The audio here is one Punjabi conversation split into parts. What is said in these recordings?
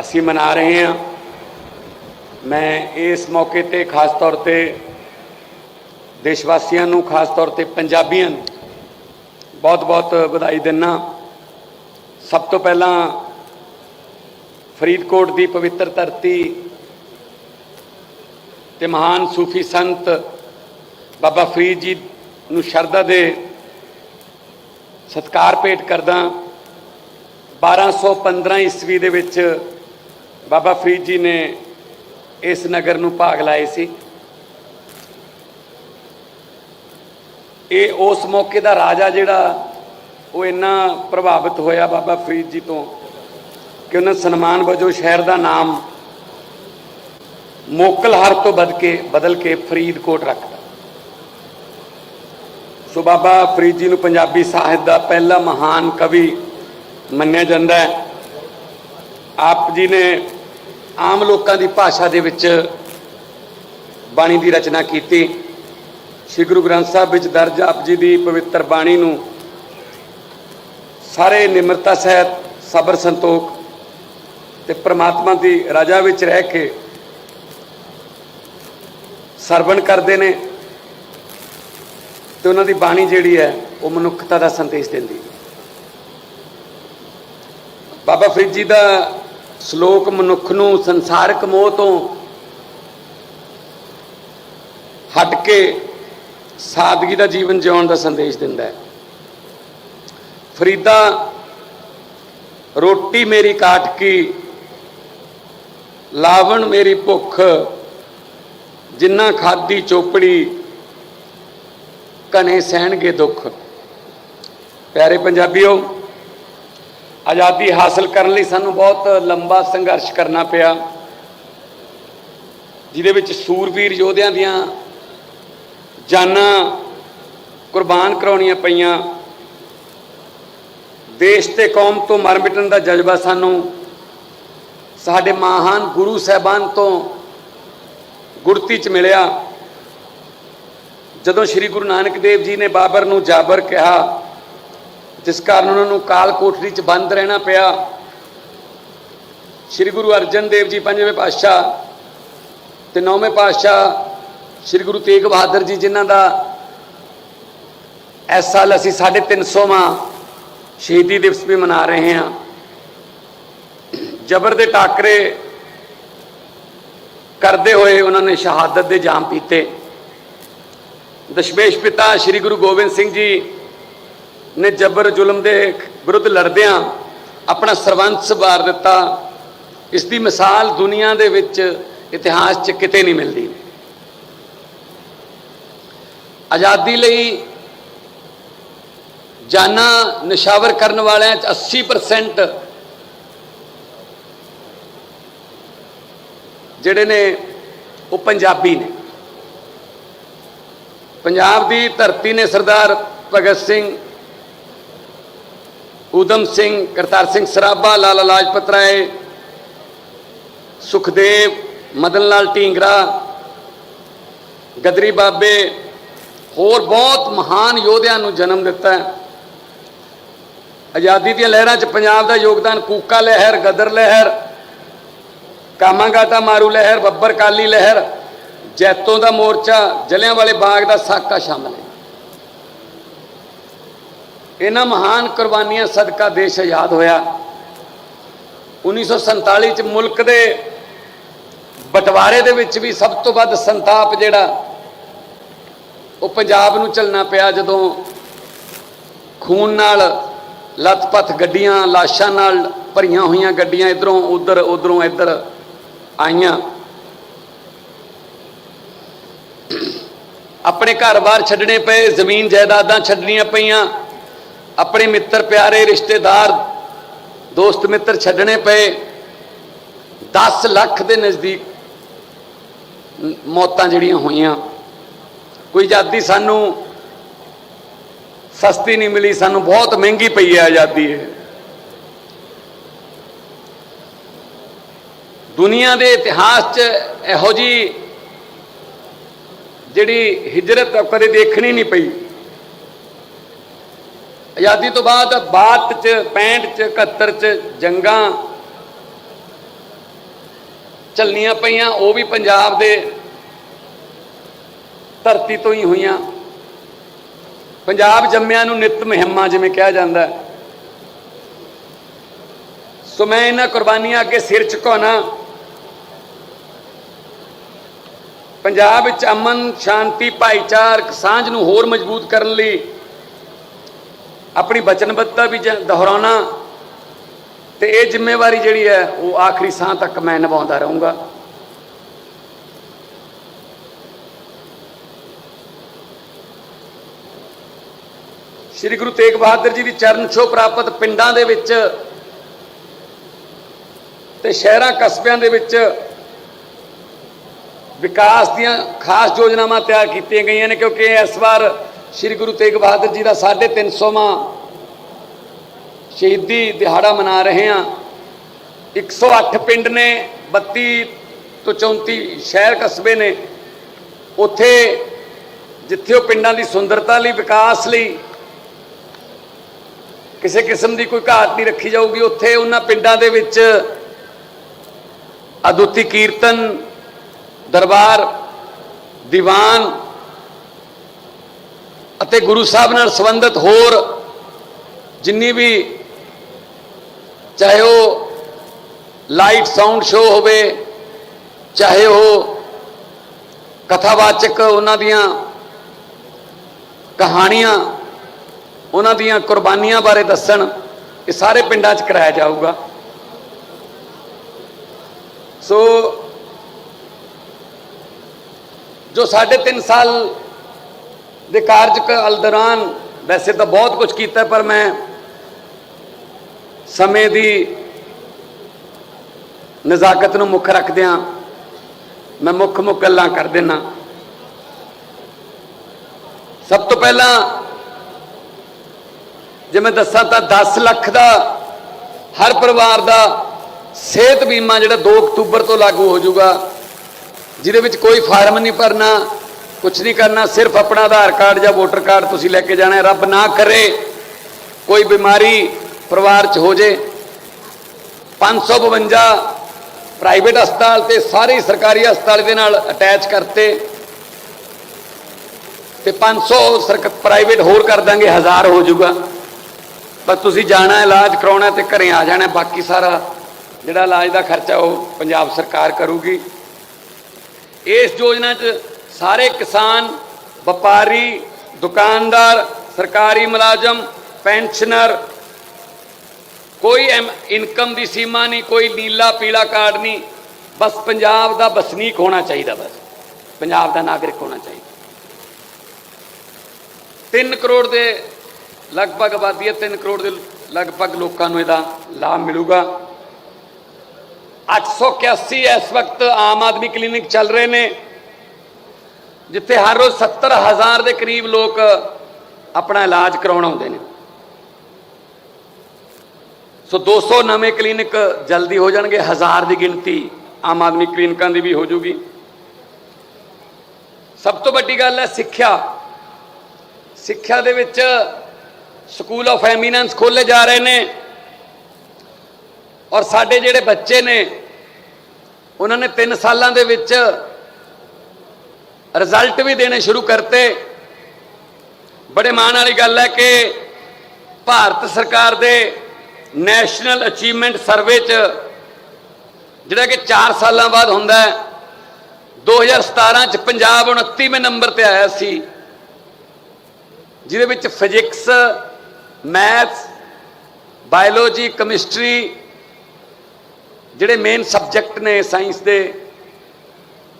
ਅਸੀਂ ਮਨਾ ਰਹੇ ਹਾਂ। ਮੈਂ ਇਸ ਮੌਕੇ ਤੇ ਖਾਸ ਤੌਰ ਤੇ ਦੇਸ਼ ਵਾਸੀਆਂ ਨੂੰ, ਖਾਸ ਤੌਰ ਤੇ ਪੰਜਾਬੀਆਂ ਨੂੰ ਬਹੁਤ-ਬਹੁਤ ਵਧਾਈ ਦਿੰਨਾ। ਸਭ ਤੋਂ ਪਹਿਲਾਂ ਫਰੀਦਕੋਟ ਦੀ ਪਵਿੱਤਰ ਧਰਤੀ ਤੇ ਮਹਾਨ ਸੂਫੀ ਸੰਤ ਬਾਬਾ ਫਰੀਦ ਜੀ ਨੂੰ ਸ਼ਰਧਾ ਦੇ ਸਤਕਾਰ ਭੇਟ ਕਰਦਾ। 1215 ਈਸਵੀ ਦੇ ਵਿੱਚ ਬਾਬਾ ਫਰੀਦ ਜੀ ਨੇ ਇਸ ਨਗਰ ਨੂੰ ਭਾਗ ਲਾਏ ਸੀ। ਇਹ ਉਸ ਮੌਕੇ ਦਾ ਰਾਜਾ ਜਿਹੜਾ, ਉਹ ਇੰਨਾ ਪ੍ਰਭਾਵਿਤ ਹੋਇਆ ਬਾਬਾ ਫਰੀਦ ਜੀ ਤੋਂ ਕਿ ਉਹਨਾਂ ਸਨਮਾਨ ਵਜੋਂ ਸ਼ਹਿਰ ਦਾ ਨਾਮ ਮੋਕਲਹਰ ਤੋਂ ਬਦ ਕੇ, ਬਦਲ ਕੇ ਫਰੀਦਕੋਟ ਰੱਖਦਾ ਸੋ ਬਾਬਾ ਫਰੀਦ ਜੀ ਨੂੰ ਪੰਜਾਬੀ ਸਾਹਿਤ ਦਾ ਪਹਿਲਾ ਮਹਾਨ ਕਵੀ ਮੰਨਿਆ ਜਾਂਦਾ ਹੈ। ਆਪ ਜੀ ਨੇ ਆਮ ਲੋਕਾਂ ਦੀ ਭਾਸ਼ਾ ਦੇ ਵਿੱਚ ਬਾਣੀ ਦੀ ਰਚਨਾ ਕੀਤੀ। ਸ੍ਰੀ ਗੁਰੂ ਗ੍ਰੰਥ ਸਾਹਿਬ ਵਿੱਚ ਦਰਜ ਆਪ ਜੀ ਦੀ ਪਵਿੱਤਰ ਬਾਣੀ ਨੂੰ ਸਾਰੇ ਨਿਮਰਤਾ ਸਹਿਤ ਸਬਰ ਸੰਤੋਖ ਤੇ ਪ੍ਰਮਾਤਮਾ ਦੀ ਰਾਜਾ ਵਿੱਚ ਰਹਿ ਕੇ ਸਰਵਣ ਕਰਦੇ ਨੇ ਤੇ ਉਹਨਾਂ ਦੀ ਬਾਣੀ ਜਿਹੜੀ ਹੈ ਉਹ ਮਨੁੱਖਤਾ ਦਾ ਸੰਦੇਸ਼ ਦਿੰਦੀ। ਬਾਬਾ ਫਰੀਦ ਜੀ ਦਾ ਸ਼ਲੋਕ ਮਨੁੱਖ ਨੂੰ ਸੰਸਾਰਕ ਮੋਹ ਤੋਂ ਹਟ ਕੇ ਸਾਦਗੀ ਦਾ ਜੀਵਨ ਜਿਉਣ ਦਾ ਸੰਦੇਸ਼ ਦਿੰਦਾ ਹੈ। ਫਰੀਦਾ, ਰੋਟੀ ਮੇਰੀ ਕਾਟ ਕੀ, ਲਾਵਣ ਮੇਰੀ ਭੁੱਖ, ਜਿੰਨਾ ਖਾਦੀ ਚੋਪੜੀ ਕਨੇ ਸਹਿਣਗੇ ਦੁੱਖ। ਪਿਆਰੇ ਪੰਜਾਬੀਓ ਆਜ਼ਾਦੀ ਹਾਸਲ ਕਰਨ ਲਈ ਸਾਨੂੰ ਬਹੁਤ ਲੰਬਾ ਸੰਘਰਸ਼ ਕਰਨਾ ਪਿਆ। ਜਿਹਦੇ ਵਿੱਚ ਸੂਰਵੀਰ ਯੋਧਿਆਂ ਦੀਆਂ ਜਾਨਾਂ ਕੁਰਬਾਨ ਕਰਾਉਣੀਆਂ ਪਈਆਂ। ਦੇਸ਼ ਤੇ ਕੌਮ ਤੋਂ ਮਰ ਮਿਟਣ ਦਾ ਜਜ਼ਬਾ ਸਾਨੂੰ ਸਾਡੇ ਮਹਾਨ ਗੁਰੂ ਸਾਹਿਬਾਨ ਤੋਂ ਗੁਰਤੀ ਚ ਮਿਲਿਆ। ਜਦੋਂ ਸ੍ਰੀ ਗੁਰੂ ਨਾਨਕ ਦੇਵ ਜੀ ਨੇ ਬਾਬਰ ਨੂੰ ਜਾਬਰ ਕਿਹਾ ਜਿਸ ਕਾਰਨ ਉਹਨਾਂ ਨੂੰ ਕਾਲ ਕੋਠੜੀ 'ਚ ਬੰਦ ਰਹਿਣਾ ਪਿਆ। ਸ੍ਰੀ ਗੁਰੂ ਅਰਜਨ ਦੇਵ ਜੀ ਪੰਜਵੇਂ ਪਾਤਸ਼ਾਹ ਤੇ ਨੌਵੇਂ ਪਾਤਸ਼ਾਹ ਸ੍ਰੀ ਗੁਰੂ ਤੇਗ ਬਹਾਦਰ ਜੀ, ਜਿਨ੍ਹਾਂ ਦਾ ਇਸ ਸਾਲ ਅਸੀਂ 350ਵਾਂ ਸ਼ਹੀਦੀ ਦਿਵਸ ਵੀ ਮਨਾ ਰਹੇ ਹਾਂ। ਜ਼ਬਰ ਦੇ ਟਾਕਰੇ ਕਰਦੇ ਹੋਏ ਉਹਨਾਂ ਨੇ ਸ਼ਹਾਦਤ ਦੇ ਜਾਮ ਪੀਤੇ। ਦਸ਼ਮੇਸ਼ ਪਿਤਾ ਸ੍ਰੀ ਗੁਰੂ ਗੋਬਿੰਦ ਸਿੰਘ ਜੀ ਨੇ ਜ਼ਬਰ ਜ਼ੁਲਮ ਦੇ ਵਿਰੁੱਧ ਲੜਦਿਆਂ ਆਪਣਾ ਸਰਵੰਸ ਵਾਰ ਦਿੱਤਾ। ਇਸ ਦੀ ਮਿਸਾਲ ਦੁਨੀਆ ਦੇ ਵਿੱਚ ਇਤਿਹਾਸ 'ਚ ਕਿਤੇ ਨਹੀਂ ਮਿਲਦੀ। ਆਜ਼ਾਦੀ ਲਈ ਜਾਨਾਂ ਨਿਸ਼ਾਵਰ ਕਰਨ ਵਾਲਿਆਂ 'ਚ 80% ਜਿਹੜੇ ਨੇ ਉਹ ਪੰਜਾਬੀ ਨੇ। ਪੰਜਾਬ ਦੀ ਧਰਤੀ ਨੇ ਸਰਦਾਰ ਭਗਤ ਸਿੰਘ ਊਧਮ ਸਿੰਘ, ਕਰਤਾਰ ਸਿੰਘ ਸਰਾਭਾ, ਲਾਲਾ ਲਾਜਪਤ ਰਾਏ, ਸੁਖਦੇਵ, ਮਦਨ ਲਾਲ ਢੀਂਗਰਾ, ਗਦਰੀ ਬਾਬੇ, ਹੋਰ ਬਹੁਤ ਮਹਾਨ ਯੋਧਿਆਂ ਨੂੰ ਜਨਮ ਦਿੱਤਾ ਹੈ। ਆਜ਼ਾਦੀ ਦੀਆਂ ਲਹਿਰਾਂ 'ਚ ਪੰਜਾਬ ਦਾ ਯੋਗਦਾਨ ਕੂਕਾ ਲਹਿਰ, ਗਦਰ ਲਹਿਰ ਕਾਮਾਗਾਟਾ ਮਾਰੂ ਲਹਿਰ, ਬੱਬਰ ਕਾਲੀ ਲਹਿਰ, ਜੈਤੋਂ ਦਾ ਮੋਰਚਾ ਜਲਿਆਂ ਵਾਲੇ ਬਾਗ ਦਾ ਸਾਕਾ ਸ਼ਾਮਲ ਹੈ। ਇਹਨਾਂ ਮਹਾਨ ਕੁਰਬਾਨੀਆਂ ਸਦਕਾ ਦੇਸ਼ ਆਜ਼ਾਦ ਹੋਇਆ। 1947 ਚ ਮੁਲਕ ਦੇ ਬਟਵਾਰੇ ਦੇ ਵਿੱਚ ਵੀ ਸਭ ਤੋਂ ਵੱਧ ਸੰਤਾਪ ਜਿਹੜਾ, ਉਹ ਪੰਜਾਬ ਨੂੰ ਚੱਲਣਾ ਪਿਆ ਜਦੋਂ ਖੂਨ ਨਾਲ ਲੱਤਪੱਤ ਗੱਡੀਆਂ, ਲਾਸ਼ਾਂ ਨਾਲ ਭਰੀਆਂ ਹੋਈਆਂ ਗੱਡੀਆਂ ਇਧਰੋਂ ਉਧਰ, ਉਧਰੋਂ ਇੱਧਰ ਆਈਆਂ। ਆਪਣੇ ਘਰ-ਬਾਰ ਛੱਡਣੇ ਪਏ, ਜ਼ਮੀਨ ਜਾਇਦਾਦਾਂ ਛੱਡਣੀਆਂ ਪਈਆਂ। ਆਪਣੇ ਮਿੱਤਰ ਪਿਆਰੇ ਰਿਸ਼ਤੇਦਾਰ, ਦੋਸਤ ਮਿੱਤਰ ਛੱਡਣੇ ਪਏ। 10 ਲੱਖ ਦੇ ਨਜ਼ਦੀਕ ਮੌਤਾਂ ਜਿਹੜੀਆਂ ਹੋਈਆਂ। ਕੋਈ ਆਜ਼ਾਦੀ ਸਾਨੂੰ ਸਸਤੀ ਨਹੀਂ ਮਿਲੀ, ਸਾਨੂੰ ਬਹੁਤ ਮਹਿੰਗੀ ਪਈ ਹੈ ਆਜ਼ਾਦੀ ਇਹ। ਦੁਨੀਆ ਦੇ ਇਤਿਹਾਸ 'ਚ ਇਹੋ ਜੀ ਜਿਹੜੀ ਹਿਜਰਤ ਕਦੇ ਦੇਖਣੀ ਨਹੀਂ ਪਈ। ਆਜ਼ਾਦੀ ਤੋਂ ਬਾਅਦ 62 ਚ 65 ਚ 71 ਚ ਜੰਗਾਂ ਚੱਲਣੀਆਂ ਪਈਆਂ, ਉਹ ਵੀ ਪੰਜਾਬ ਦੇ ਧਰਤੀ ਤੋਂ ਹੀ ਹੋਈਆਂ। ਪੰਜਾਬ ਜੰਮਿਆਂ ਨੂੰ ਨਿਤ ਮੁਹਿੰਮਾਂ ਜਿਵੇਂ ਕਿਹਾ ਜਾਂਦਾ ਹੈ। ਸੋ ਮੈਂ ਇਹਨਾਂ ਕੁਰਬਾਨੀਆਂ ਅੱਗੇ ਸਿਰ ਝੁਕਾਉਣਾ। ਪੰਜਾਬ ਵਿੱਚ ਅਮਨ, ਸ਼ਾਂਤੀ, ਭਾਈਚਾਰਕ ਸਾਂਝ ਨੂੰ ਹੋਰ ਮਜ਼ਬੂਤ ਕਰਨ ਲਈ ਆਪਣੀ ਵਚਨਬੱਧਤਾ ਵੀ ਦੁਹਰਾਉਣਾ। ਤੇ ਇਹ ਜ਼ਿੰਮੇਵਾਰੀ ਜਿਹੜੀ ਹੈ, ਉਹ ਆਖਰੀ ਸਾਹ ਤੱਕ ਮੈਂ ਨਿਭਾਉਂਦਾ ਰਹੂੰਗਾ। ਸ੍ਰੀ ਗੁਰੂ ਤੇਗ ਬਹਾਦਰ ਜੀ ਦੀ ਚਰਨ ਛੋਹ ਪ੍ਰਾਪਤ ਪਿੰਡਾਂ ਦੇ ਵਿੱਚ ਤੇ ਸ਼ਹਿਰਾਂ ਕਸਬਿਆਂ ਦੇ ਵਿੱਚ ਵਿਕਾਸ ਦੀਆਂ ਖਾਸ ਯੋਜਨਾਵਾਂ ਤਿਆਰ ਕੀਤੀਆਂ ਗਈਆਂ ਨੇ, ਕਿਉਂਕਿ ਇਸ ਵਾਰ ਸ੍ਰੀ ਗੁਰੂ ਤੇਗ ਬਹਾਦਰ ਜੀ ਦਾ 350ਵਾਂ ਸ਼ਹੀਦੀ ਦਿਹਾੜਾ ਮਨਾ ਰਹੇ ਹਾਂ। 108 ਪਿੰਡ ਨੇ 32 ਤੋਂ 34 ਸ਼ਹਿਰ ਕਸਬੇ ਨੇ। ਉੱਥੇ ਜਿੱਥੇ ਉਹ ਪਿੰਡਾਂ ਦੀ ਸੁੰਦਰਤਾ ਲਈ, ਵਿਕਾਸ ਲਈ ਕਿਸੇ ਕਿਸਮ ਦੀ ਕੋਈ ਘਾਟ ਨਹੀਂ ਰੱਖੀ ਜਾਊਗੀ, ਉੱਥੇ ਉਹਨਾਂ ਪਿੰਡਾਂ ਦੇ ਵਿੱਚ ਅਦੁੱਤੀ ਕੀਰਤਨ, ਦਰਬਾਰ, ਦੀਵਾਨ ਅਤੇ ਗੁਰੂ ਸਾਹਿਬ ਨਾਲ ਸੰਬੰਧਿਤ ਹੋਰ ਜਿੰਨੀ ਵੀ ਚਾਹੇ ਉਹ ਲਾਈਟ ਸਾਊਂਡ ਸ਼ੋਅ ਹੋਵੇ, ਚਾਹੇ ਉਹ ਕਥਾਵਾਚਕ ਉਹਨਾਂ ਦੀਆਂ ਕਹਾਣੀਆਂ, ਉਹਨਾਂ ਦੀਆਂ ਕੁਰਬਾਨੀਆਂ ਬਾਰੇ ਦੱਸਣ, ਇਹ ਸਾਰੇ ਪਿੰਡਾਂ 'ਚ ਕਰਾਇਆ ਜਾਊਗਾ। ਸੋ ਜੋ ਸਾਢੇ ਤਿੰਨ ਸਾਲ ਦੇ ਕਾਰਜਕਾਲ ਦੌਰਾਨ ਵੈਸੇ ਤਾਂ ਬਹੁਤ ਕੁਝ ਕੀਤਾ, ਪਰ ਮੈਂ ਸਮੇਂ ਦੀ ਨਜ਼ਾਕਤ ਨੂੰ ਮੁੱਖ ਰੱਖਦਿਆਂ ਮੈਂ ਮੁੱਖ ਮੁੱਖ ਗੱਲਾਂ ਕਰ ਦੇਣਾ ਸਭ ਤੋਂ ਪਹਿਲਾਂ ਜੇ ਮੈਂ ਦੱਸਾਂ ਤਾਂ 10 ਲੱਖ ਦਾ ਹਰ ਪਰਿਵਾਰ ਦਾ ਸਿਹਤ ਬੀਮਾ ਜਿਹੜਾ 2 ਅਕਤੂਬਰ ਤੋਂ ਲਾਗੂ ਹੋ ਜਾਊਗਾ, ਜਿਹਦੇ ਵਿੱਚ ਕੋਈ ਫਾਰਮ ਨਹੀਂ ਭਰਨਾ ਕੁਝ ਨਹੀਂ ਕਰਨਾ, ਸਿਰਫ ਆਪਣਾ ਆਧਾਰ ਕਾਰਡ ਜਾਂ ਵੋਟਰ ਕਾਰਡ ਤੁਸੀਂ ਲੈ ਕੇ ਜਾਣਾ ਹੈ। ਰੱਬ ਨਾ ਕਰੇ ਕੋਈ ਬਿਮਾਰੀ ਪਰਿਵਾਰ 'ਚ ਹੋ ਜੇ। 552 ਪ੍ਰਾਈਵੇਟ ਹਸਪਤਾਲ ਤੇ ਸਾਰੇ ਸਰਕਾਰੀ ਹਸਪਤਾਲ ਦੇ ਨਾਲ ਅਟੈਚ ਕਰਤੇ। ਤੇ 500 ਸਰਕ, ਪ੍ਰਾਈਵੇਟ ਹੋਰ ਕਰ ਦਾਂਗੇ 1000 ਹੋ ਜਾਊਗਾ। ਪਰ ਤੁਸੀਂ ਜਾਣਾ, ਇਲਾਜ ਕਰਾਉਣਾ ਹੈ ਤੇ ਘਰੇ ਆ ਜਾਣਾ, ਬਾਕੀ ਸਾਰਾ ਜਿਹੜਾ ਇਲਾਜ ਦਾ ਖਰਚਾ ਉਹ ਪੰਜਾਬ ਸਰਕਾਰ ਕਰੂਗੀ। ਇਸ ਯੋਜਨਾ 'ਚ ਸਾਰੇ ਕਿਸਾਨ, ਵਪਾਰੀ, ਦੁਕਾਨਦਾਰ, ਸਰਕਾਰੀ ਮੁਲਾਜ਼ਮ, ਪੈਨਸ਼ਨਰ, ਕੋਈ ਐਮ- ਇਨਕਮ ਦੀ ਸੀਮਾ ਨਹੀਂ, ਕੋਈ ਨੀਲਾ ਪੀਲਾ ਕਾਰਡ ਨਹੀਂ, ਬਸ ਪੰਜਾਬ ਦਾ ਵਸਨੀਕ ਹੋਣਾ ਚਾਹੀਦਾ ਬਸ। ਪੰਜਾਬ ਦਾ ਨਾਗਰਿਕ ਹੋਣਾ ਚਾਹੀਦਾ। 3 ਕਰੋੜ ਦੇ ਲਗਭਗ ਆਬਾਦੀ ਹੈ 3 ਕਰੋੜ ਦੇ ਲਗਭਗ ਲੋਕਾਂ ਨੂੰ ਇਹਦਾ ਲਾਭ ਮਿਲੂਗਾ। 881 ਇਸ ਵਕਤ ਆਮ ਆਦਮੀ ਕਲੀਨਿਕ ਚੱਲ ਰਹੇ ਨੇ। ਜਿੱਥੇ ਹਰ ਰੋਜ਼ 70000 ਦੇ ਕਰੀਬ ਲੋਕ ਆਪਣਾ ਇਲਾਜ ਕਰਾਉਣ ਆਉਂਦੇ ਨੇ। ਸੋ 200 ਨਵੇਂ ਕਲੀਨਿਕ ਜਲਦੀ ਹੋ ਜਾਣਗੇ, ਹਜ਼ਾਰ ਦੀ ਗਿਣਤੀ ਆਮ ਆਦਮੀ ਕਲੀਨਿਕਾਂ ਦੀ ਵੀ ਹੋ ਜੂਗੀ। ਸਭ ਤੋਂ ਵੱਡੀ ਗੱਲ ਹੈ ਸਿੱਖਿਆ। ਸਿੱਖਿਆ ਦੇ ਵਿੱਚ ਸਕੂਲ ਆਫ ਐਮੀਨੈਂਸ ਖੋਲੇ ਜਾ ਰਹੇ ਨੇ ਔਰ ਸਾਡੇ ਜਿਹੜੇ ਬੱਚੇ ਨੇ, ਉਹਨਾਂ ਨੇ 3 ਸਾਲਾਂ ਦੇ ਵਿੱਚ ਰਿਜ਼ਲਟ ਵੀ ਦੇਣੇ ਸ਼ੁਰੂ ਕਰਤੇ। ਬੜੇ ਮਾਣ ਵਾਲੀ ਗੱਲ ਹੈ ਕਿ ਭਾਰਤ ਸਰਕਾਰ ਦੇ ਨੈਸ਼ਨਲ ਅਚੀਵਮੈਂਟ ਸਰਵੇ 'ਚ, ਜਿਹੜਾ ਕਿ 4 ਸਾਲਾਂ ਬਾਅਦ ਹੁੰਦਾ ਹੈ 2017 ਚ ਪੰਜਾਬ 29ਵੇਂ ਨੰਬਰ ਤੇ ਆਇਆ ਸੀ, ਜਿਹਦੇ ਵਿੱਚ ਫਿਜ਼ਿਕਸ, ਮੈਥਸ, ਬਾਇਓਲੋਜੀ, ਕੈਮਿਸਟਰੀ ਜਿਹੜੇ ਮੇਨ ਸਬਜੈਕਟ ਨੇ ਸਾਇੰਸ ਦੇ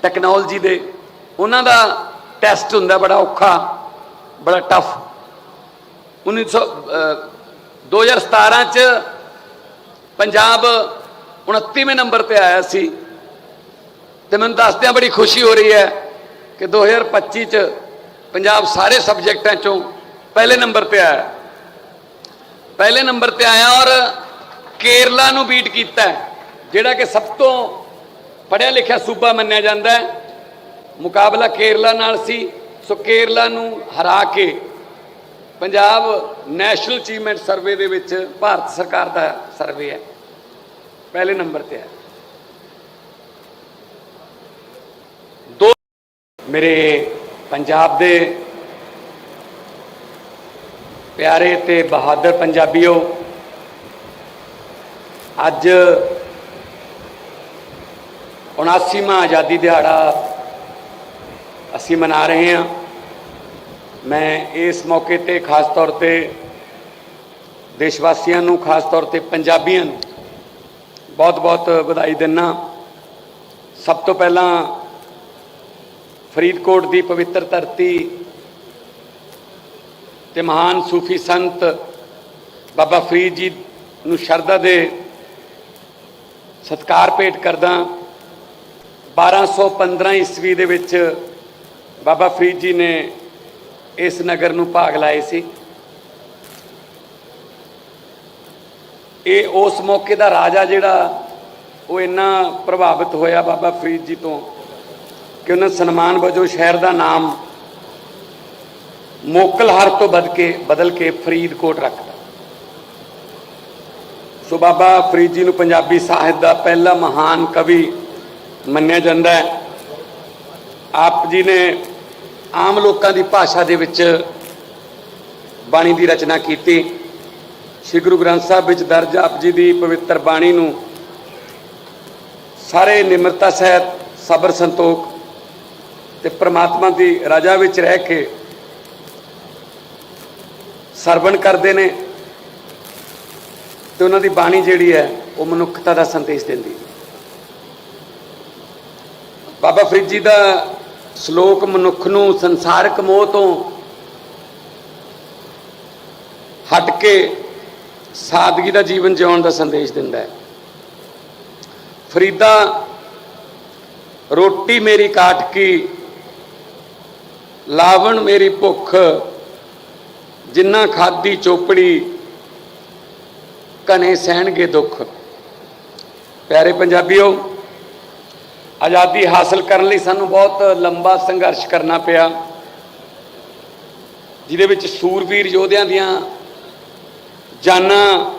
ਟੈਕਨੋਲੋਜੀ ਦੇ। ਉਹਨਾਂ ਦਾ ਟੈਸਟ ਹੁੰਦਾ ਬੜਾ ਔਖਾ ਬੜਾ ਟਫ 1900 ਅਹ, 2017 ਚ ਪੰਜਾਬ 29ਵੇਂ ਨੰਬਰ ਤੇ ਆਇਆ ਸੀ। ਤੇ ਮੈਨੂੰ ਦੱਸਦਿਆਂ ਬੜੀ ਖੁਸ਼ੀ ਹੋ ਰਹੀ ਹੈ ਕਿ 2025 ਚ ਪੰਜਾਬ ਸਾਰੇ ਸਬਜੈਕਟਾਂ ਚੋਂ ਪਹਿਲੇ ਨੰਬਰ ਤੇ ਆਇਆ। ਪਹਿਲੇ ਨੰਬਰ ਤੇ ਆਇਆ ਔਰ ਕੇਰਲਾ ਨੂੰ ਬੀਟ ਕੀਤਾ ਜਿਹੜਾ ਕਿ ਸਭ ਤੋਂ ਪੜ੍ਹਿਆ ਲਿਖਿਆ ਸੂਬਾ ਮੰਨਿਆ ਜਾਂਦਾ ਹੈ। ਮੁਕਾਬਲਾ ਕੇਰਲਾ ਨਾਲ ਸੀ, ਸੋ ਕੇਰਲਾ ਨੂੰ ਹਰਾ ਕੇ ਪੰਜਾਬ ਨੈਸ਼ਨਲ ਅਚੀਵਮੈਂਟ ਸਰਵੇ ਦੇ ਵਿੱਚ ਭਾਰਤ ਸਰਕਾਰ ਦਾ ਸਰਵੇ ਹੈ। ਪਹਿਲੇ ਨੰਬਰ ਤੇ ਹੈ। ਦੋ ਮੇਰੇ ਪੰਜਾਬ ਦੇ ਪਿਆਰੇ ਤੇ ਬਹਾਦਰ ਪੰਜਾਬੀਓ, ਅੱਜ 79ਵਾਂ ਆਜ਼ਾਦੀ ਦਿਹਾੜਾ ਅਸੀਂ ਮਨਾ ਰਹੇ ਹਾਂ। ਮੈਂ ਇਸ ਮੌਕੇ ਤੇ ਖਾਸ ਤੌਰ ਤੇ ਦੇਸ਼ ਵਾਸੀਆਂ ਨੂੰ, ਖਾਸ ਤੌਰ ਤੇ ਪੰਜਾਬੀਆਂ ਨੂੰ ਬਹੁਤ-ਬਹੁਤ ਵਧਾਈ ਦਿੰਨਾ। ਸਭ ਤੋਂ ਪਹਿਲਾਂ ਫਰੀਦਕੋਟ ਦੀ ਪਵਿੱਤਰ ਧਰਤੀ ਤੇ ਮਹਾਨ ਸੂਫੀ ਸੰਤ ਬਾਬਾ ਫਰੀਦ ਜੀ ਨੂੰ ਸ਼ਰਧਾ ਦੇ ਸਤਕਾਰ ਭੇਟ ਕਰਦਾ। 1215 ਈਸਵੀ ਦੇ ਵਿੱਚ ਬਾਬਾ ਫਰੀਦ ਜੀ ਨੇ ਇਸ ਨਗਰ ਨੂੰ ਭਾਗ ਲਾਏ ਸੀ। ਇਹ ਉਸ ਮੌਕੇ ਦਾ ਰਾਜਾ ਜਿਹੜਾ ਉਹ ਇੰਨਾ ਪ੍ਰਭਾਵਿਤ ਹੋਇਆ ਬਾਬਾ ਫਰੀਦ ਜੀ ਤੋਂ ਕਿ ਉਹਨਾਂ ਸਨਮਾਨ ਵਜੋਂ ਸ਼ਹਿਰ ਦਾ ਨਾਮ ਮੋਕਲਹਰ ਤੋਂ ਬਦਲ ਕੇ ਬਦਲ ਕੇ ਫਰੀਦਕੋਟ ਰੱਖਦਾ ਸੋ ਬਾਬਾ ਫਰੀਦ ਜੀ ਨੂੰ ਪੰਜਾਬੀ ਸਾਹਿਤ ਦਾ ਪਹਿਲਾ ਮਹਾਨ ਕਵੀ ਮੰਨਿਆ ਜਾਂਦਾ ਹੈ। ਆਪ ਜੀ ਨੇ ਆਮ ਲੋਕਾਂ ਦੀ ਭਾਸ਼ਾ ਦੇ ਵਿੱਚ ਬਾਣੀ ਦੀ ਰਚਨਾ ਕੀਤੀ। ਸ੍ਰੀ ਗੁਰੂ ਗ੍ਰੰਥ ਸਾਹਿਬ ਵਿੱਚ ਦਰਜ ਆਪ ਜੀ ਦੀ ਪਵਿੱਤਰ ਬਾਣੀ ਨੂੰ ਸਾਰੇ ਨਿਮਰਤਾ ਸਹਿਤ ਸਬਰ ਸੰਤੋਖ ਤੇ ਪ੍ਰਮਾਤਮਾ ਦੀ ਰਾਜਾ ਵਿੱਚ ਰਹਿ ਕੇ ਸਰਵਣ ਕਰਦੇ ਨੇ ਤੇ ਉਹਨਾਂ ਦੀ ਬਾਣੀ ਜਿਹੜੀ ਹੈ ਉਹ ਮਨੁੱਖਤਾ ਦਾ ਸੰਦੇਸ਼ ਦਿੰਦੀ ਹੈ। ਬਾਬਾ ਫਰੀਦ ਜੀ ਦਾ ਸ਼ਲੋਕ ਮਨੁੱਖ ਨੂੰ ਸੰਸਾਰਕ ਮੋਹ ਤੋਂ ਹਟ ਕੇ ਸਾਦਗੀ ਦਾ ਜੀਵਨ ਜਿਉਣ ਦਾ ਸੰਦੇਸ਼ ਦਿੰਦਾ ਹੈ। ਫਰੀਦਾ, ਰੋਟੀ ਮੇਰੀ ਕਾਟ ਕੀ, ਲਾਵਣ ਮੇਰੀ ਭੁੱਖ, ਜਿੰਨਾ ਖਾਦੀ ਚੋਪੜੀ ਕਨੇ ਸਹਿਣਗੇ ਦੁੱਖ। ਪਿਆਰੇ ਪੰਜਾਬੀਓ ਆਜ਼ਾਦੀ ਹਾਸਲ ਕਰਨ ਲਈ ਸਾਨੂੰ ਬਹੁਤ ਲੰਬਾ ਸੰਘਰਸ਼ ਕਰਨਾ ਪਿਆ। ਜਿਹਦੇ ਵਿੱਚ ਸੂਰਵੀਰ ਯੋਧਿਆਂ ਦੀਆਂ ਜਾਨਾਂ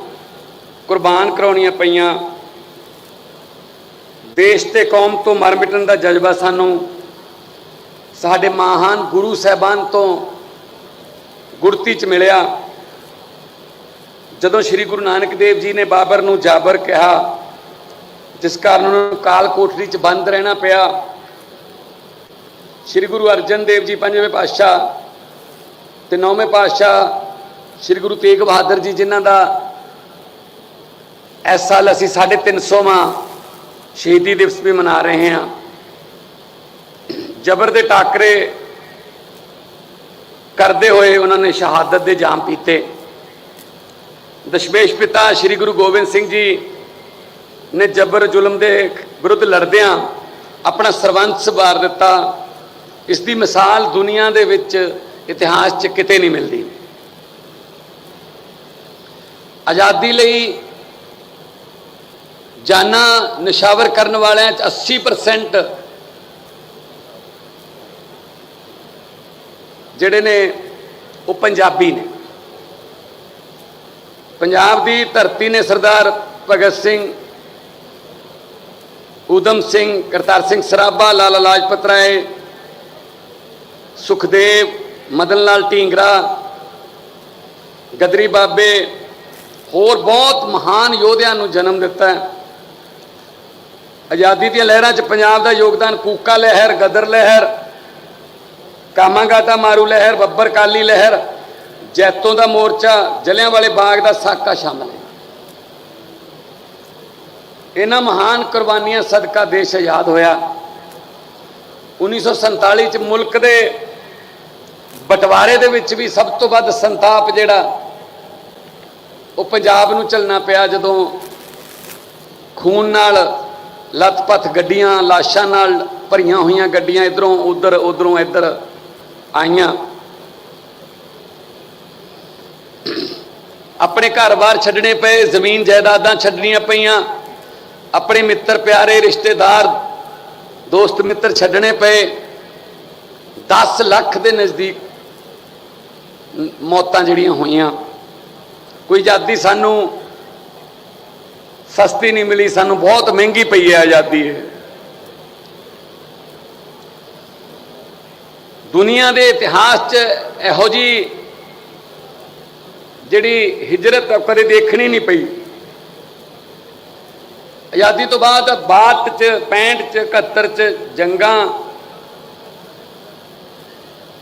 ਕੁਰਬਾਨ ਕਰਾਉਣੀਆਂ ਪਈਆਂ। ਦੇਸ਼ ਤੇ ਕੌਮ ਤੋਂ ਮਰ ਮਿਟਣ ਦਾ ਜਜ਼ਬਾ ਸਾਨੂੰ ਸਾਡੇ ਮਹਾਨ ਗੁਰੂ ਸਾਹਿਬਾਨ ਤੋਂ ਗੁਰਤੀ ਚ ਮਿਲਿਆ। ਜਦੋਂ ਸ੍ਰੀ ਗੁਰੂ ਨਾਨਕ ਦੇਵ ਜੀ ਨੇ ਬਾਬਰ ਨੂੰ ਜਾਬਰ ਕਿਹਾ ਜਿਸ ਕਾਰਨ ਉਹਨਾਂ ਨੂੰ ਕਾਲ ਕੋਠੜੀ 'ਚ ਬੰਦ ਰਹਿਣਾ ਪਿਆ। ਸ੍ਰੀ ਗੁਰੂ ਅਰਜਨ ਦੇਵ ਜੀ ਪੰਜਵੇਂ ਪਾਤਸ਼ਾਹ ਤੇ ਨੌਵੇਂ ਪਾਤਸ਼ਾਹ ਸ੍ਰੀ ਗੁਰੂ ਤੇਗ ਬਹਾਦਰ ਜੀ, ਜਿਨ੍ਹਾਂ ਦਾ ਇਸ ਸਾਲ ਅਸੀਂ 350ਵਾਂ ਸ਼ਹੀਦੀ ਦਿਵਸ ਵੀ ਮਨਾ ਰਹੇ ਹਾਂ। ਜਬਰ ਦੇ ਟਾਕਰੇ ਕਰਦੇ ਹੋਏ ਉਹਨਾਂ ਨੇ ਸ਼ਹਾਦਤ ਦੇ ਜਾਮ ਪੀਤੇ। ਦਸ਼ਮੇਸ਼ ਪਿਤਾ ਸ੍ਰੀ ਗੁਰੂ ਗੋਬਿੰਦ ਸਿੰਘ ਜੀ ਨੇ ਜਬਰ ਜ਼ੁਲਮ ਦੇ ਵਿਰੁੱਧ ਲੜਦਿਆਂ ਆਪਣਾ ਸਰਵੰਸ ਵਾਰ ਦਿੱਤਾ। ਇਸ ਦੀ ਮਿਸਾਲ ਦੁਨੀਆ ਦੇ ਵਿੱਚ ਇਤਿਹਾਸ 'ਚ ਕਿਤੇ ਨਹੀਂ ਮਿਲਦੀ। ਆਜ਼ਾਦੀ ਲਈ ਜਾਨਾਂ ਨਿਸ਼ਾਵਰ ਕਰਨ ਵਾਲਿਆਂ 'ਚ 80% ਜਿਹੜੇ ਨੇ ਉਹ ਪੰਜਾਬੀ ਨੇ। ਪੰਜਾਬ ਦੀ ਧਰਤੀ ਨੇ ਸਰਦਾਰ ਭਗਤ ਸਿੰਘ ਊਧਮ ਸਿੰਘ, ਕਰਤਾਰ ਸਿੰਘ ਸਰਾਭਾ, ਲਾਲਾ ਲਾਜਪਤ ਰਾਏ, ਸੁਖਦੇਵ, ਮਦਨ ਲਾਲ ਢੀਂਗਰਾ, ਗਦਰੀ ਬਾਬੇ, ਹੋਰ ਬਹੁਤ ਮਹਾਨ ਯੋਧਿਆਂ ਨੂੰ ਜਨਮ ਦਿੱਤਾ ਆਜ਼ਾਦੀ ਦੀਆਂ ਲਹਿਰਾਂ 'ਚ ਪੰਜਾਬ ਦਾ ਯੋਗਦਾਨ ਕੂਕਾ ਲਹਿਰ, ਗਦਰ ਲਹਿਰ, ਕਾਮਾਗਾਟਾ ਮਾਰੂ ਲਹਿਰ, ਬੱਬਰ ਕਾਲੀ ਲਹਿਰ, ਜੈਤੋਂ ਦਾ ਮੋਰਚਾ ਜਲਿਆਂ ਵਾਲੇ ਬਾਗ ਦਾ ਸਾਕਾ ਸ਼ਾਮਲ ਹੈ। ਇਹਨਾਂ ਮਹਾਨ ਕੁਰਬਾਨੀਆਂ ਸਦਕਾ ਦੇਸ਼ ਆਜ਼ਾਦ ਹੋਇਆ। 1947 ਚ ਮੁਲਕ ਦੇ ਬਟਵਾਰੇ ਦੇ ਵਿੱਚ ਵੀ ਸਭ ਤੋਂ ਵੱਧ ਸੰਤਾਪ ਜਿਹੜਾ, ਉਹ ਪੰਜਾਬ ਨੂੰ ਚੱਲਣਾ ਪਿਆ ਜਦੋਂ ਖੂਨ ਨਾਲ ਲੱਤਪੱਤ ਗੱਡੀਆਂ, ਲਾਸ਼ਾਂ ਨਾਲ ਭਰੀਆਂ ਹੋਈਆਂ ਗੱਡੀਆਂ ਇਧਰੋਂ ਉਧਰ, ਉਧਰੋਂ ਇੱਧਰ ਆਈਆਂ। ਆਪਣੇ ਘਰ-ਬਾਰ ਛੱਡਣੇ ਪਏ, ਜ਼ਮੀਨ ਜਾਇਦਾਦਾਂ ਛੱਡਣੀਆਂ ਪਈਆਂ। ਆਪਣੇ ਮਿੱਤਰ ਪਿਆਰੇ ਰਿਸ਼ਤੇਦਾਰ, ਦੋਸਤ ਮਿੱਤਰ ਛੱਡਣੇ ਪਏ। 10 ਲੱਖ ਦੇ ਨਜ਼ਦੀਕ ਮੌਤਾਂ ਜਿਹੜੀਆਂ ਹੋਈਆਂ। ਕੋਈ ਆਜ਼ਾਦੀ ਸਾਨੂੰ ਸਸਤੀ ਨਹੀਂ ਮਿਲੀ, ਸਾਨੂੰ ਬਹੁਤ ਮਹਿੰਗੀ ਪਈ ਹੈ ਆਜ਼ਾਦੀ ਇਹ। ਦੁਨੀਆ ਦੇ ਇਤਿਹਾਸ 'ਚ ਇਹੋ ਜੀ ਜਿਹੜੀ ਹਿਜਰਤ ਕਦੇ ਦੇਖਣੀ ਨਹੀਂ ਪਈ। ਆਜ਼ਾਦੀ ਤੋਂ ਬਾਅਦ 62 ਚ 65 ਚ 71 ਚ ਜੰਗਾਂ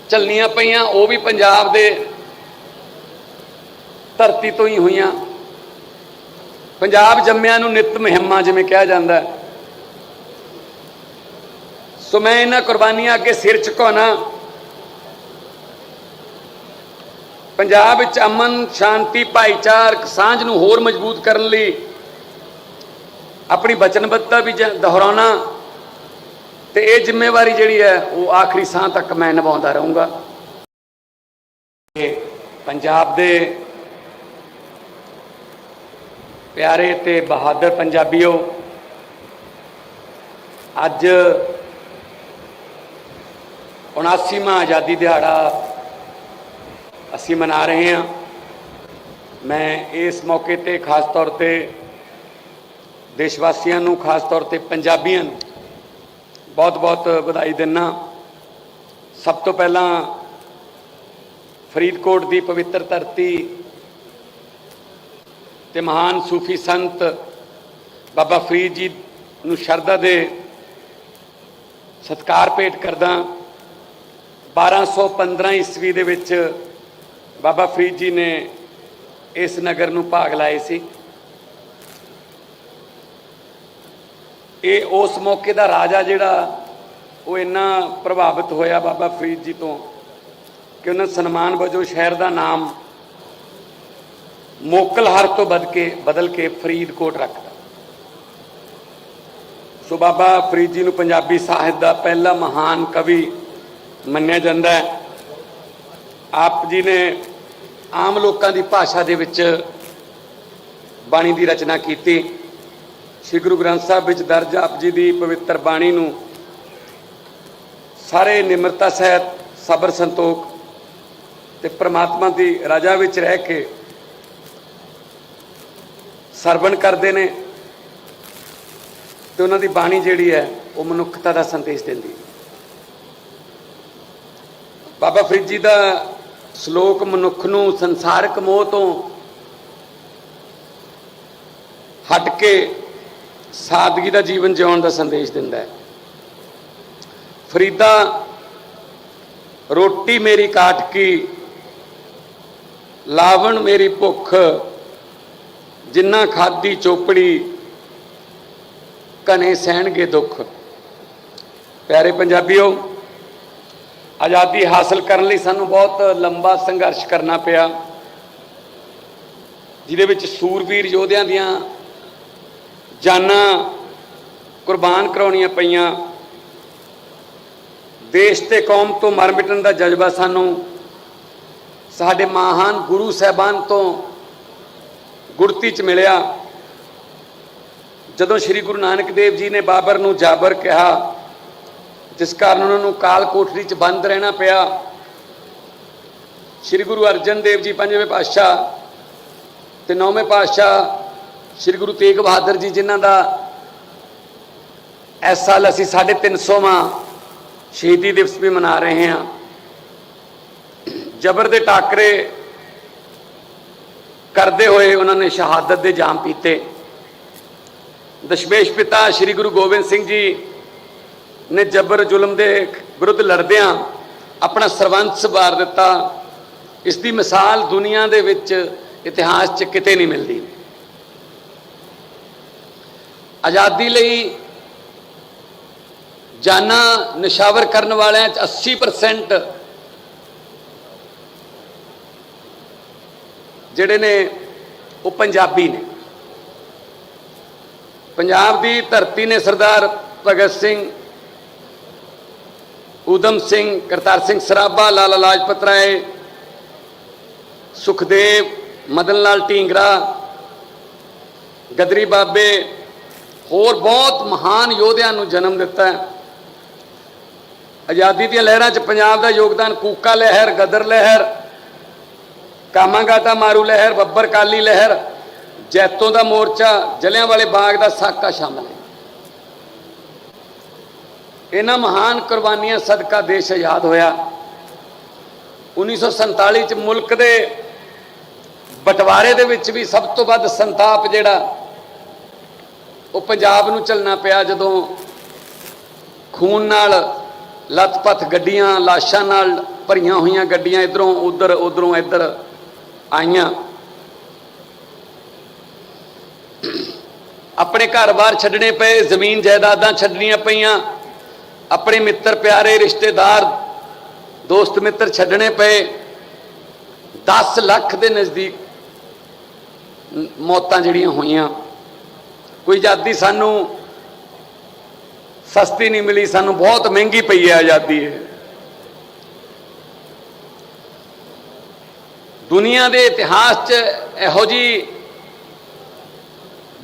ਚੱਲਣੀਆਂ ਪਈਆਂ, ਉਹ ਵੀ ਪੰਜਾਬ ਦੇ ਧਰਤੀ ਤੋਂ ਹੀ ਹੋਈਆਂ। ਪੰਜਾਬ ਜੰਮਿਆਂ ਨੂੰ ਨਿਤ ਮੁਹਿੰਮਾਂ ਜਿਵੇਂ ਕਿਹਾ ਜਾਂਦਾ ਸੋ ਮੈਂ ਇਹਨਾਂ ਕੁਰਬਾਨੀਆਂ ਅੱਗੇ ਸਿਰ ਝੁਕਾਉਣਾ। ਪੰਜਾਬ ਵਿੱਚ ਅਮਨ, ਸ਼ਾਂਤੀ, ਭਾਈਚਾਰਕ ਸਾਂਝ ਨੂੰ ਹੋਰ ਮਜ਼ਬੂਤ ਕਰਨ ਲਈ ਆਪਣੀ ਵਚਨਬੱਧਤਾ ਵੀ ਦੁਹਰਾਉਣਾ ਤੇ ਇਹ ਜ਼ਿੰਮੇਵਾਰੀ ਜਿਹੜੀ ਹੈ, ਉਹ ਆਖਰੀ ਸਾਹ ਤੱਕ ਮੈਂ ਨਿਭਾਉਂਦਾ ਰਹੂੰਗਾ। ਪੰਜਾਬ ਦੇ ਪਿਆਰੇ ਤੇ ਬਹਾਦਰ ਪੰਜਾਬੀਓ, ਅੱਜ 79ਵਾਂ ਆਜ਼ਾਦੀ ਦਿਹਾੜਾ ਅਸੀਂ ਮਨਾ ਰਹੇ ਹਾਂ। ਮੈਂ ਇਸ ਮੌਕੇ ਤੇ ਖਾਸ ਤੌਰ ਤੇ ਦੇਸ਼ ਵਾਸੀਆਂ ਨੂੰ, ਖਾਸ ਤੌਰ ਤੇ ਪੰਜਾਬੀਆਂ ਨੂੰ, ਬਹੁਤ-ਬਹੁਤ ਵਧਾਈ ਦਿੰਨਾ। ਸਭ ਤੋਂ ਪਹਿਲਾਂ ਫਰੀਦਕੋਟ ਦੀ ਪਵਿੱਤਰ ਧਰਤੀ ਤੇ ਮਹਾਨ ਸੂਫੀ ਸੰਤ ਬਾਬਾ ਫਰੀਦ ਜੀ ਨੂੰ ਸ਼ਰਧਾ ਦੇ ਸਤਕਾਰ ਭੇਟ ਕਰਦਾ। 1215 ਈਸਵੀ ਦੇ ਵਿੱਚ ਬਾਬਾ ਫਰੀਦ ਜੀ ਨੇ ਇਸ ਨਗਰ ਨੂੰ ਭਾਗ ਲਾਏ ਸੀ। ਇਹ ਉਸ ਮੌਕੇ ਦਾ ਰਾਜਾ ਜਿਹੜਾ ਉਹ ਇੰਨਾ ਪ੍ਰਭਾਵਿਤ ਹੋਇਆ ਬਾਬਾ ਫਰੀਦ ਜੀ ਤੋਂ ਕਿ ਉਹਨਾਂ ਸਨਮਾਨ ਵਜੋਂ ਸ਼ਹਿਰ ਦਾ ਨਾਮ ਮੋਕਲਹਰ ਤੋਂ ਬਦਲ ਕੇ ਬਦਲ ਕੇ ਫਰੀਦਕੋਟ ਰੱਖਦਾ ਸੋ ਬਾਬਾ ਫਰੀਦ ਜੀ ਨੂੰ ਪੰਜਾਬੀ ਸਾਹਿਤ ਦਾ ਪਹਿਲਾ ਮਹਾਨ ਕਵੀ ਮੰਨਿਆ ਜਾਂਦਾ ਹੈ। ਆਪ ਜੀ ਨੇ ਆਮ ਲੋਕਾਂ ਦੀ ਭਾਸ਼ਾ ਦੇ ਵਿੱਚ ਬਾਣੀ ਦੀ ਰਚਨਾ ਕੀਤੀ। ਸ੍ਰੀ ਗੁਰੂ ਗ੍ਰੰਥ ਸਾਹਿਬ ਵਿੱਚ ਦਰਜ ਆਪ ਜੀ ਦੀ ਪਵਿੱਤਰ ਬਾਣੀ ਨੂੰ ਸਾਰੇ ਨਿਮਰਤਾ ਸਹਿਤ ਸਬਰ ਸੰਤੋਖ ਤੇ ਪ੍ਰਮਾਤਮਾ ਦੀ ਰਾਜਾ ਵਿੱਚ ਰਹਿ ਕੇ ਸਰਵਣ ਕਰਦੇ ਨੇ ਤੇ ਉਹਨਾਂ ਦੀ ਬਾਣੀ ਜਿਹੜੀ ਹੈ ਉਹ ਮਨੁੱਖਤਾ ਦਾ ਸੰਦੇਸ਼ ਦਿੰਦੀ ਬਾਬਾ ਫਰੀਦ ਜੀ ਦਾ ਸ਼ਲੋਕ ਮਨੁੱਖ ਨੂੰ ਸੰਸਾਰਕ ਮੋਹ ਤੋਂ ਹਟ ਕੇ ਸਾਦਗੀ ਦਾ ਜੀਵਨ ਜਿਉਣ ਦਾ ਸੰਦੇਸ਼ ਦਿੰਦਾ ਹੈ। ਫਰੀਦਾ, ਰੋਟੀ ਮੇਰੀ ਕਾਟ ਕੀ, ਲਾਵਣ ਮੇਰੀ ਭੁੱਖ, ਜਿੰਨਾ ਖਾਦੀ ਚੋਪੜੀ ਕਨੇ ਸਹਿਣਗੇ ਦੁੱਖ। ਪਿਆਰੇ ਪੰਜਾਬੀਓ, ਆਜ਼ਾਦੀ ਹਾਸਲ ਕਰਨ ਲਈ ਸਾਨੂੰ ਬਹੁਤ ਲੰਬਾ ਸੰਘਰਸ਼ ਕਰਨਾ ਪਿਆ, ਜਿਹਦੇ ਵਿੱਚ ਸੂਰਵੀਰ ਯੋਧਿਆਂ ਦੀਆਂ ਜਾਨਾਂ ਕੁਰਬਾਨ ਕਰਾਉਣੀਆਂ ਪਈਆਂ। ਦੇਸ਼ ਤੇ ਕੌਮ ਤੋਂ ਮਰ ਮਿਟਣ ਦਾ ਜਜ਼ਬਾ ਸਾਨੂੰ ਸਾਡੇ ਮਹਾਨ ਗੁਰੂ ਸਾਹਿਬਾਨ ਤੋਂ ਗੁਰਤੀ ਚ ਮਿਲਿਆ। ਜਦੋਂ ਸ੍ਰੀ ਗੁਰੂ ਨਾਨਕ ਦੇਵ ਜੀ ਨੇ ਬਾਬਰ ਨੂੰ ਜਾਬਰ ਕਿਹਾ, ਜਿਸ ਕਾਰਨ ਉਹਨਾਂ ਨੂੰ ਕਾਲ ਕੋਠੜੀ 'ਚ ਬੰਦ ਰਹਿਣਾ ਪਿਆ। ਸ੍ਰੀ ਗੁਰੂ ਅਰਜਨ ਦੇਵ ਜੀ ਪੰਜਵੇਂ ਪਾਤਸ਼ਾਹ ਤੇ ਨੌਵੇਂ ਪਾਤਸ਼ਾਹ ਸ੍ਰੀ ਗੁਰੂ ਤੇਗ ਬਹਾਦਰ ਜੀ ਜਿਨ੍ਹਾਂ ਦਾ ਇਸ ਸਾਲ ਅਸੀਂ 350ਵਾਂ ਸ਼ਹੀਦੀ ਦਿਵਸ ਵੀ ਮਨਾ ਰਹੇ ਹਾਂ। ਜਬਰ ਦੇ ਟਾਕਰੇ ਕਰਦੇ ਹੋਏ ਉਹਨਾਂ ਨੇ ਸ਼ਹਾਦਤ ਦੇ ਜਾਮ ਪੀਤੇ। ਦਸ਼ਮੇਸ਼ ਪਿਤਾ ਸ੍ਰੀ ਗੁਰੂ ਗੋਬਿੰਦ ਸਿੰਘ ਜੀ ਨੇ ਜਬਰ ਜ਼ੁਲਮ ਦੇ ਵਿਰੁੱਧ ਲੜਦਿਆਂ ਆਪਣਾ ਸਰਵੰਸ ਵਾਰ ਦਿੱਤਾ। ਇਸ ਦੀ ਮਿਸਾਲ ਦੁਨੀਆ ਦੇ ਵਿੱਚ ਇਤਿਹਾਸ 'ਚ ਕਿਤੇ ਨਹੀਂ ਮਿਲਦੀ। ਆਜ਼ਾਦੀ ਲਈ ਜਾਨਾਂ ਨਿਸ਼ਾਵਰ ਕਰਨ ਵਾਲਿਆਂ 'ਚ 80% ਜਿਹੜੇ ਨੇ ਉਹ ਪੰਜਾਬੀ ਨੇ। ਪੰਜਾਬ ਦੀ ਧਰਤੀ ਨੇ ਸਰਦਾਰ ਭਗਤ ਸਿੰਘ, ਊਧਮ ਸਿੰਘ, ਕਰਤਾਰ ਸਿੰਘ ਸਰਾਭਾ, ਲਾਲਾ ਲਾਜਪਤ ਰਾਏ, ਸੁਖਦੇਵ, ਮਦਨ ਲਾਲ ਢੀਂਗਰਾ, ਗਦਰੀ ਬਾਬੇ ਹੋਰ ਬਹੁਤ ਮਹਾਨ ਯੋਧਿਆਂ ਨੂੰ ਜਨਮ ਦਿੱਤਾ ਹੈ। ਆਜ਼ਾਦੀ ਦੀਆਂ ਲਹਿਰਾਂ 'ਚ ਪੰਜਾਬ ਦਾ ਯੋਗਦਾਨ ਕੂਕਾ ਲਹਿਰ, ਗਦਰ ਲਹਿਰ ਕਾਮਾਂਗਾਟਾ ਮਾਰੂ ਲਹਿਰ, ਬੱਬਰ ਕਾਲੀ ਲਹਿਰ, ਜੈਤੋਂ ਦਾ ਮੋਰਚਾ ਜਲਿਆਂ ਵਾਲੇ ਬਾਗ ਦਾ ਸਾਕਾ ਸ਼ਾਮਲ ਹੈ। ਇਹਨਾਂ ਮਹਾਨ ਕੁਰਬਾਨੀਆਂ ਸਦਕਾ ਦੇਸ਼ ਆਜ਼ਾਦ ਹੋਇਆ। 1947 ਚ ਮੁਲਕ ਦੇ ਬਟਵਾਰੇ ਦੇ ਵਿੱਚ ਵੀ ਸਭ ਤੋਂ ਵੱਧ ਸੰਤਾਪ ਜਿਹੜਾ ਉਹ ਪੰਜਾਬ ਨੂੰ ਚੱਲਣਾ ਪਿਆ ਜਦੋਂ ਖੂਨ ਨਾਲ ਲੱਥਪੱਥ ਗੱਡੀਆਂ, ਲਾਸ਼ਾਂ ਨਾਲ ਭਰੀਆਂ ਹੋਈਆਂ ਗੱਡੀਆਂ ਇਧਰੋਂ, ਉਧਰ, ਉਧਰੋਂ ਇੱਧਰ ਆਈਆਂ। ਆਪਣੇ ਘਰ-ਬਾਰ ਛੱਡਣੇ ਪਏ, ਜ਼ਮੀਨ ਜਾਇਦਾਦਾਂ ਛੱਡਣੀਆਂ ਪਈਆਂ। ਆਪਣੇ ਮਿੱਤਰ ਪਿਆਰੇ, ਰਿਸ਼ਤੇਦਾਰ, ਦੋਸਤ ਮਿੱਤਰ ਛੱਡਣੇ ਪਏ। 10 ਲੱਖ ਦੇ ਨਜ਼ਦੀਕ ਮੌਤਾਂ ਜਿਹੜੀਆਂ ਹੋਈਆਂ। ਕੋਈ ਆਜ਼ਾਦੀ ਸਾਨੂੰ ਸਸਤੀ ਨਹੀਂ ਮਿਲੀ, ਸਾਨੂੰ ਬਹੁਤ ਮਹਿੰਗੀ ਪਈ ਹੈ ਆਜ਼ਾਦੀ ਇਹ। ਦੁਨੀਆ ਦੇ ਇਤਿਹਾਸ 'ਚ ਇਹੋ ਜੀ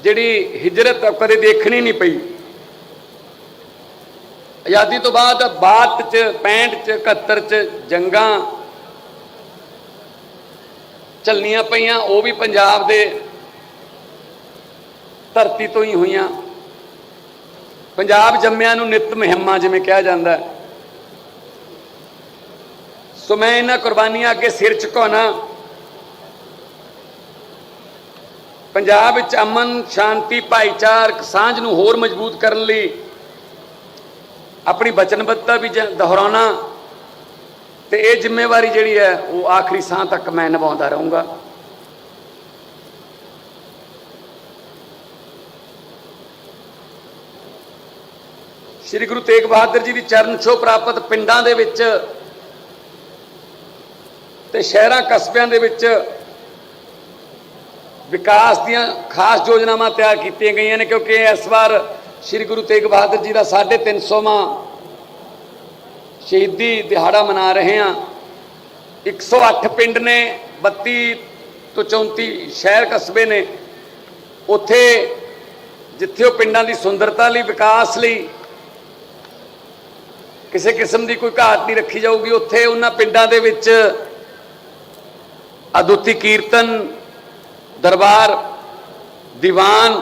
ਜਿਹੜੀ ਹਿਜਰਤ ਕਦੇ ਦੇਖਣੀ ਨਹੀਂ ਪਈ। ਆਜ਼ਾਦੀ ਤੋਂ ਬਾਅਦ 62 ਚ 65 ਚ 71 ਚ ਜੰਗਾਂ ਚੱਲਣੀਆਂ ਪਈਆਂ, ਉਹ ਵੀ ਪੰਜਾਬ ਦੇ ਧਰਤੀ ਤੋਂ ਹੀ ਹੋਈਆਂ। ਪੰਜਾਬ ਜੰਮਿਆਂ ਨੂੰ ਨਿਤ ਮੁਹਿੰਮਾਂ ਜਿਵੇਂ ਕਿਹਾ ਜਾਂਦਾ ਸੋ ਮੈਂ ਇਹਨਾਂ ਕੁਰਬਾਨੀਆਂ ਅੱਗੇ ਸਿਰ ਝੁਕਾਉਣਾ। ਪੰਜਾਬ ਵਿੱਚ ਅਮਨ, ਸ਼ਾਂਤੀ, ਭਾਈਚਾਰਕ ਸਾਂਝ ਨੂੰ ਹੋਰ ਮਜ਼ਬੂਤ ਕਰਨ ਲਈ ਆਪਣੀ ਵਚਨਬੱਧਤਾ ਵੀ ਦੁਹਰਾਉਣਾ। ਤੇ ਇਹ ਜ਼ਿੰਮੇਵਾਰੀ ਜਿਹੜੀ ਹੈ, ਉਹ ਆਖਰੀ ਸਾਹ ਤੱਕ ਮੈਂ ਨਿਭਾਉਂਦਾ ਰਹੂੰਗਾ। ਸ੍ਰੀ ਗੁਰੂ ਤੇਗ ਬਹਾਦਰ ਜੀ ਦੀ ਚਰਨ ਛੋਹ ਪ੍ਰਾਪਤ ਪਿੰਡਾਂ ਦੇ ਵਿੱਚ ਤੇ ਸ਼ਹਿਰਾਂ ਕਸਬਿਆਂ ਦੇ ਵਿੱਚ ਵਿਕਾਸ ਦੀਆਂ ਖਾਸ ਯੋਜਨਾਵਾਂ ਤਿਆਰ ਕੀਤੀਆਂ ਗਈਆਂ ਨੇ, ਕਿਉਂਕਿ ਇਸ ਵਾਰ ਸ੍ਰੀ ਗੁਰੂ ਤੇਗ ਬਹਾਦਰ ਜੀ ਦਾ 350ਵਾਂ ਸ਼ਹੀਦੀ ਦਿਹਾੜਾ ਮਨਾ ਰਹੇ ਹਾਂ। 108 ਪਿੰਡ ਨੇ 32 ਤੋਂ 34 ਸ਼ਹਿਰ ਕਸਬੇ ਨੇ। ਉੱਥੇ ਜਿੱਥੇ ਉਹ ਪਿੰਡਾਂ ਦੀ ਸੁੰਦਰਤਾ ਲਈ, ਵਿਕਾਸ ਲਈ ਕਿਸੇ ਕਿਸਮ ਦੀ ਕੋਈ ਘਾਟ ਨਹੀਂ ਰੱਖੀ ਜਾਊਗੀ। ਉੱਥੇ ਉਹਨਾਂ ਪਿੰਡਾਂ ਦੇ ਵਿੱਚ ਅਦੁੱਤੀ ਕੀਰਤਨ, ਦਰਬਾਰ, ਦੀਵਾਨ